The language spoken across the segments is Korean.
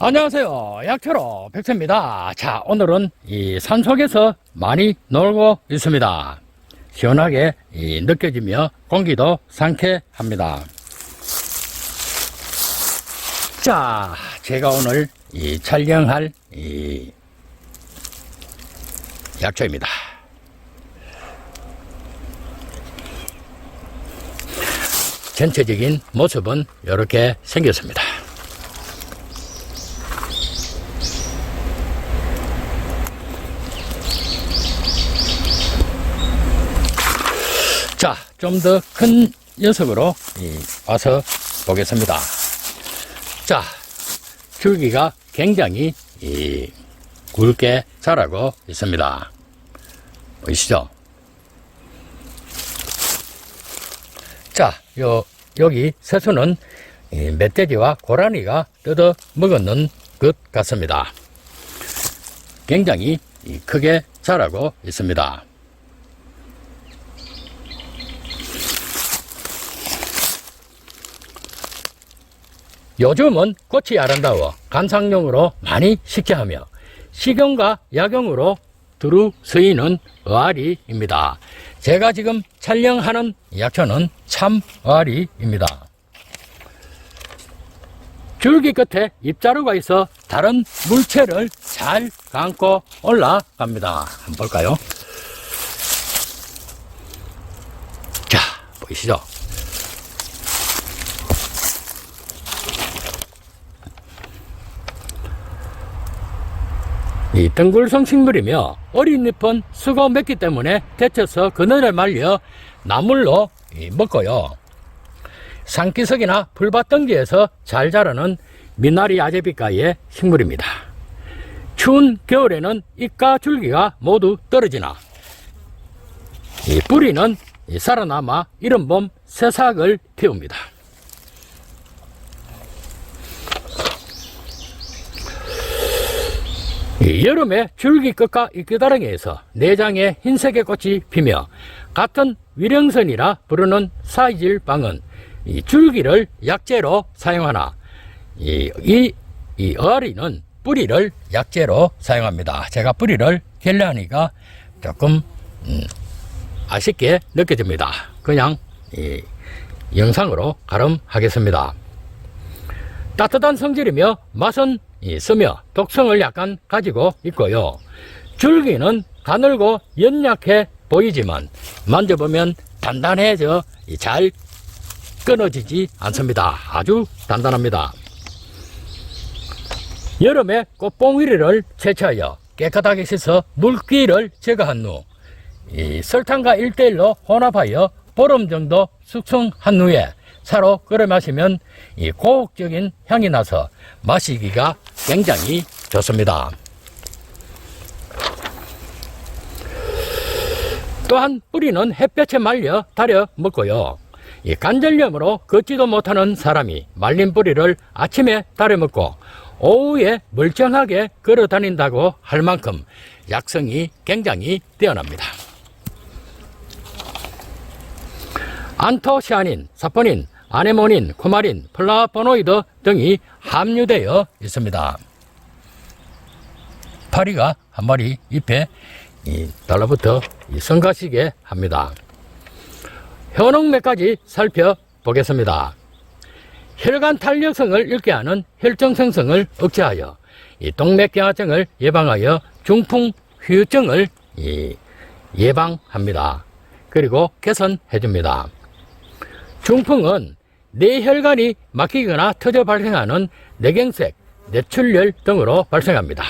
안녕하세요. 약초로 백세입니다. 자, 오늘은 이 산속에서 많이 놀고 있습니다. 시원하게 이 느껴지며 공기도 상쾌합니다. 자, 제가 오늘 이 촬영할 이 약초입니다. 전체적인 모습은 이렇게 생겼습니다. 자, 좀 더 큰 녀석으로 이, 와서 보겠습니다. 자, 줄기가 굉장히 이, 굵게 자라고 있습니다. 보이시죠? 자, 요, 여기 새수는 이 멧돼지와 고라니가 뜯어 먹었는 것 같습니다. 굉장히 이 크게 자라고 있습니다. 요즘은 꽃이 아름다워 관상용으로 많이 식혀하며 식용과 약용으로 두루 쓰이는 어아리입니다. 제가 지금 촬영하는 약초는 참 어아리입니다. 줄기 끝에 잎자루가 있어 다른 물체를 잘 감고 올라갑니다. 한번 볼까요? 자, 보이시죠? 이 덩굴성 식물이며 어린 잎은 수고 맺기 때문에 데쳐서 그늘에 말려 나물로 이 먹고요. 산기슭이나 풀밭덩지에서 잘 자라는 미나리 아제비가의 식물입니다. 추운 겨울에는 잎과 줄기가 모두 떨어지나 이 뿌리는 이 살아남아 이른 봄 새싹을 피웁니다. 여름에 줄기 끝과 잎기다랑이에서 내장에 흰색의 꽃이 피며 같은 위령선이라 부르는 사이질방은 이 줄기를 약재로 사용하나 이, 이, 이 어리는 뿌리를 약재로 사용합니다. 제가 뿌리를 결례하니까 조금 음, 아쉽게 느껴집니다. 그냥 이 영상으로 가름하겠습니다. 따뜻한 성질이며 맛은 이 쓰며 독성을 약간 가지고 있고요. 줄기는 가늘고 연약해 보이지만 만져보면 단단해져 이잘 끊어지지 않습니다. 아주 단단합니다. 여름에 꽃봉위리를 채취하여 깨끗하게 씻어 물기를 제거한 후이 설탕과 1대1로 혼합하여 보름 정도 숙성한 후에 차로 끓여 마시면 이 고혹적인 향이 나서 마시기가 굉장히 좋습니다. 또한 뿌리는 햇볕에 말려 달여 먹고요. 이 관절염으로 걷지도 못하는 사람이 말린 뿌리를 아침에 달여 먹고 오후에 멀쩡하게 걸어 다닌다고 할 만큼 약성이 굉장히 뛰어납니다. 안토시아닌, 사포닌, 아네모닌, 쿠마린, 플라보노이드 등이 함유되어 있습니다. 파리가 한 마리 잎에 이 달라붙어 이 성가시게 합니다. 현혹맥까지 살펴보겠습니다. 혈관 탄력성을 잃게 하는 혈정 생성을 억제하여 이 동맥경화증을 예방하여 중풍 후유증을 이 예방합니다. 그리고 개선해 줍니다. 중풍은 뇌 혈관이 막히거나 터져 발생하는 뇌경색, 뇌출혈 등으로 발생합니다.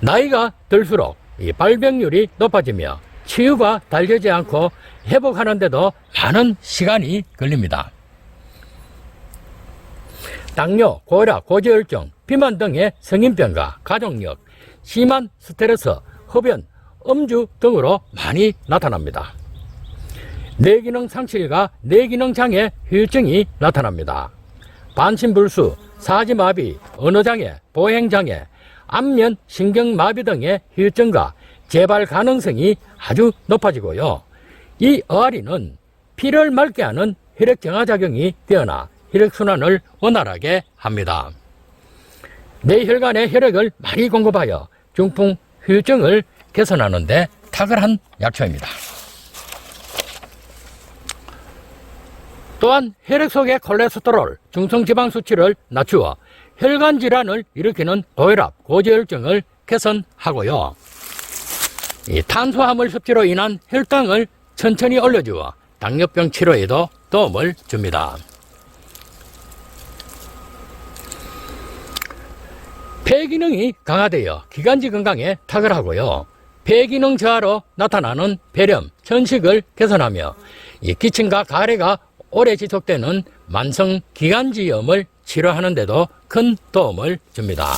나이가 들수록 이 발병률이 높아지며 치유가 달려지 않고 회복하는데도 많은 시간이 걸립니다. 당뇨, 고혈압, 고지혈증, 비만 등의 성인병과 가족력, 심한 스트레스, 흡연, 음주 등으로 많이 나타납니다. 뇌기능 상실과 뇌기능 장애 후유증이 나타납니다. 반신불수, 사지마비, 언어장애, 보행장애, 안면 신경마비 등의 후유증과 재발 가능성이 아주 높아지고요. 이 어아리는 피를 맑게 하는 혈액 정화 작용이 뛰어나 혈액순환을 원활하게 합니다. 뇌혈관에 혈액을 많이 공급하여 중풍 후유증을 개선하는 데 탁월한 약초입니다. 또한 혈액 속의 콜레스테롤, 중성지방 수치를 낮추어 혈관 질환을 일으키는 고혈압, 고지혈증을 개선하고요. 이 탄수화물 섭취로 인한 혈당을 천천히 올려주어 당뇨병 치료에도 도움을 줍니다. 폐 기능이 강화되어 기관지 건강에 탁월하고요. 폐 기능 저하로 나타나는 폐렴, 천식을 개선하며 이 기침과 가래가 오래 지속되는 만성 기관지염을 치료하는 데도 큰 도움을 줍니다.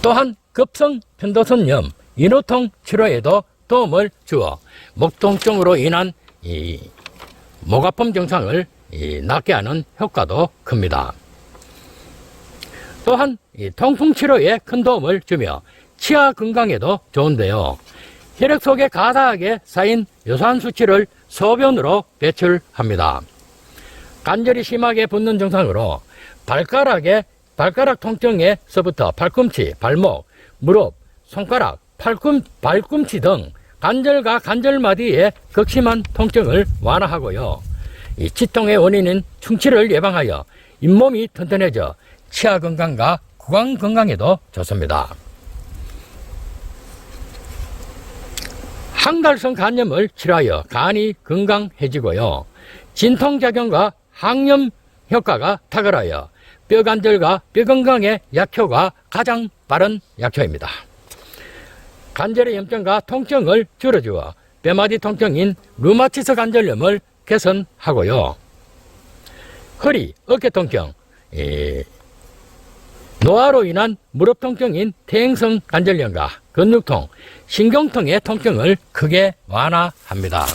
또한 급성 편도선염, 인후통 치료에도 도움을 주어 목 통증으로 인한 이목 아픔 증상을 이 낫게 하는 효과도 큽니다. 또한 이 통풍 치료에 큰 도움을 주며 치아 건강에도 좋은데요. 혈액 속에 가다하게 쌓인 요산 수치를 소변으로 배출합니다. 관절이 심하게 붓는 증상으로 발가락에 발가락 통증에서부터 팔꿈치, 발목, 무릎, 손가락, 팔꿈, 발꿈치 등 관절과 관절마디의 극심한 통증을 완화하고요. 이 치통의 원인인 충치를 예방하여 잇몸이 튼튼해져 치아 건강과 구강 건강에도 좋습니다. 항갈성 간염을 치료하여 간이 건강해지고요. 진통작용과 항염 효과가 탁월하여 뼈관절과 뼈건강의 약효가 가장 빠른 약효입니다. 관절의 염증과 통증을 줄여주어 뼈마디 통증인 루마티스 관절염을 개선하고요. 허리, 어깨 통증, 이, 노화로 인한 무릎 통증인 퇴행성 관절염과 근육통, 신경통의 통증을 크게 완화합니다.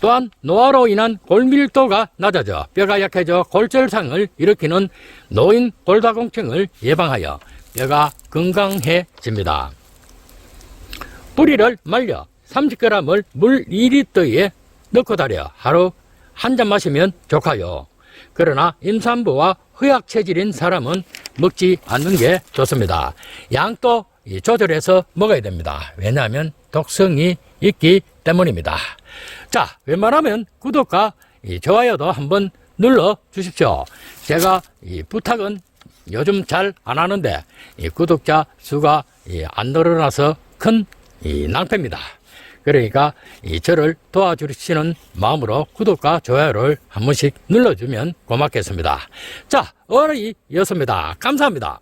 또한 노화로 인한 골밀도가 낮아져 뼈가 약해져 골절상을 일으키는 노인 골다공증을 예방하여 뼈가 건강해집니다. 뿌리를 말려 30g을 물 2리터에 넣고 달여 하루 한 잔 마시면 좋아요. 그러나 임산부와 허약 체질인 사람은 먹지 않는 게 좋습니다. 양도 이 조절해서 먹어야 됩니다. 왜냐하면 독성이 있기 때문입니다. 자, 웬만하면 구독과 이 좋아요도 한번 눌러 주십시오. 제가 이 부탁은 요즘 잘 안 하는데 이 구독자 수가 이안 늘어나서 큰이 낭패입니다. 그러니까 이 저를 도와주시는 마음으로 구독과 좋아요를 한 번씩 눌러주면 고맙겠습니다. 자, 어른이었습니다. 감사합니다.